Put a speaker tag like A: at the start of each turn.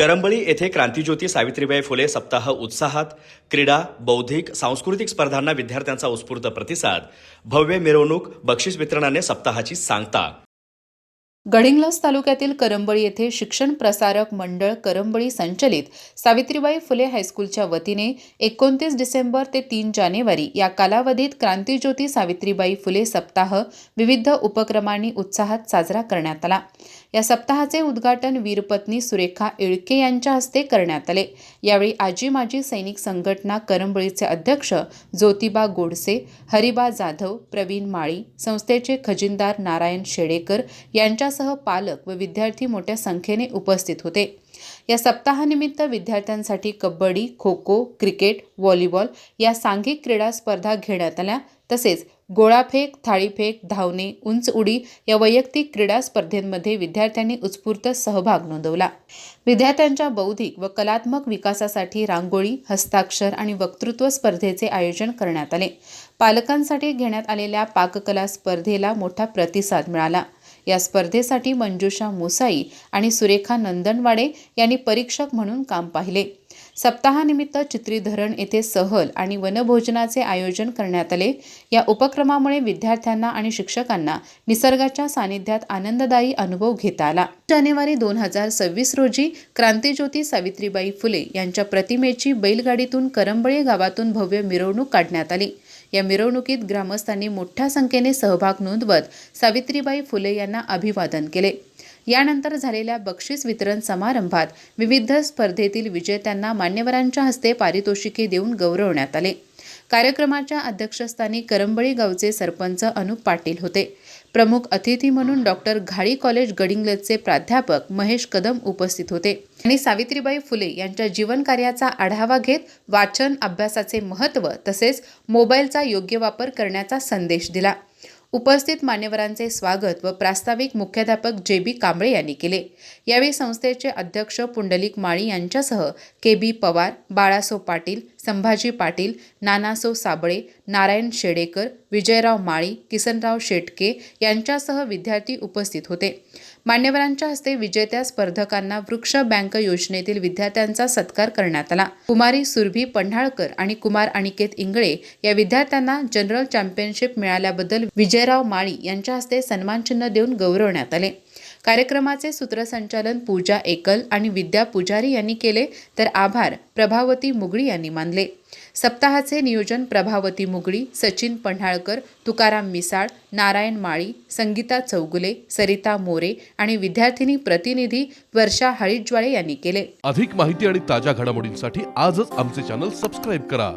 A: करंबळी येथे क्रांतीज्योती सावित्रीबाई फुले सप्ताह उत्साहात क्रीडा बौद्धिक सांस्कृतिक स्पर्धांना विद्यार्थ्यांचा उत्स्फूर्त प्रतिसाद भव्य मिरवणूक बक्षीस वितरणाने सप्ताहाची सांगता.
B: गडिंग्लस तालुक्यातील करंबळी येथे शिक्षण प्रसारक मंडळ करंबळी संचलित सावित्रीबाई फुले हायस्कूलच्या वतीने एकोणतीस डिसेंबर ते तीन जानेवारी या कालावधीत क्रांतीज्योती सावित्रीबाई फुले सप्ताह विविध उपक्रमांनी उत्साहात साजरा करण्यात आला. या सप्ताहाचे उद्घाटन वीरपत्नी सुरेखा इळके यांच्या हस्ते करण्यात आले. यावेळी आजी माजी सैनिक संघटना करंबळीचे अध्यक्ष ज्योतिबा गोडसे हरिबा जाधव प्रवीण माळी संस्थेचे खजिनदार नारायण शेडेकर यांच्यासह पालक व विद्यार्थी मोठ्या संख्येने उपस्थित होते. या सप्ताहानिमित्त विद्यार्थ्यांसाठी कबड्डी खो खो क्रिकेट व्हॉलीबॉल या सांघिक क्रीडा स्पर्धा घेण्यात आल्या. तसेच गोळाफेक थाळीफेक धावणे उंच उडी या वैयक्तिक क्रीडा स्पर्धेमध्ये विद्यार्थ्यांनी उत्स्फूर्त सहभाग नोंदवला. विद्यार्थ्यांच्या बौद्धिक व कलात्मक विकासासाठी रांगोळी हस्ताक्षर आणि वक्तृत्व स्पर्धेचे आयोजन करण्यात आले. पालकांसाठी घेण्यात आलेल्या पाककला स्पर्धेला मोठा प्रतिसाद मिळाला. या स्पर्धेसाठी मंजुषा मुसाई आणि सुरेखा नंदनवाडे यांनी परीक्षक म्हणून काम पाहिले. सप्ताहानिमित्त चित्री धरण येथे सहल आणि वनभोजनाचे आयोजन करण्यात आले. या उपक्रमामुळे विद्यार्थ्यांना आणि शिक्षकांना निसर्गाच्या सानिध्यात आनंददायी अनुभव घेता आला. जानेवारी दोन हजार सव्वीस रोजी क्रांतीज्योती सावित्रीबाई फुले यांच्या प्रतिमेची बैलगाडीतून करंबळे गावातून भव्य मिरवणूक काढण्यात आली. या मिरवणुकीत ग्रामस्थांनी मोठ्या संख्येने सहभाग नोंदवत सावित्रीबाई फुले यांना अभिवादन केले. यानंतर झालेल्या बक्षीस वितरण समारंभात विविध स्पर्धेतील विजेत्यांना मान्यवरांच्या हस्ते पारितोषिके देऊन गौरवण्यात आले. कार्यक्रमाच्या अध्यक्षस्थानी करंबळी गावचे सरपंच अनुप पाटील होते. प्रमुख अतिथी म्हणून डॉक्टर घाडी कॉलेज गडिंग्लजचे प्राध्यापक महेश कदम उपस्थित होते. आणि सावित्रीबाई फुले यांच्या जीवनकार्याचा आढावा घेत वाचन अभ्यासाचे महत्त्व तसेच मोबाईलचा योग्य वापर करण्याचा संदेश दिला. उपस्थित मान्यवरांचे स्वागत व प्रास्ताविक मुख्याध्यापक जे बी कांबळे यांनी केले. यावेळी संस्थेचे अध्यक्ष पुंडलिक माळी यांच्यासह के बी पवार बाळासो पाटील संभाजी पाटील नानासो साबळे नारायण शेडेकर विजयराव माळी किसनराव शेटके यांच्यासह विद्यार्थी उपस्थित होते. मान्यवरांच्या हस्ते विजेत्या स्पर्धकांना वृक्ष बँक योजनेतील विद्यार्थ्यांचा सत्कार करण्यात आला. कुमारी सुरभी पन्हाळकर आणि कुमार अनिकेत इंगळे या विद्यार्थ्यांना जनरल चॅम्पियनशिप मिळाल्याबद्दल विजयराव माळी यांच्या हस्ते सन्मानचिन्ह देऊन गौरवण्यात आले. कार्यक्रमाचे सूत्रसंचालन पूजा एकल आणि विद्या पुजारी यांनी केले तर आभार प्रभावती मुगळी यांनी मानले. सप्ताहाचे नियोजन प्रभावती मुगळी सचिन पन्हाळकर तुकाराम मिसाळ नारायण माळी संगीता चौगुले सरिता मोरे आणि विद्यार्थिनी प्रतिनिधी वर्षा हळीज्वाळे यांनी केले.
C: अधिक माहिती आणि ताज्या घडामोडींसाठी आजच आमचे चॅनल सबस्क्राईब करा.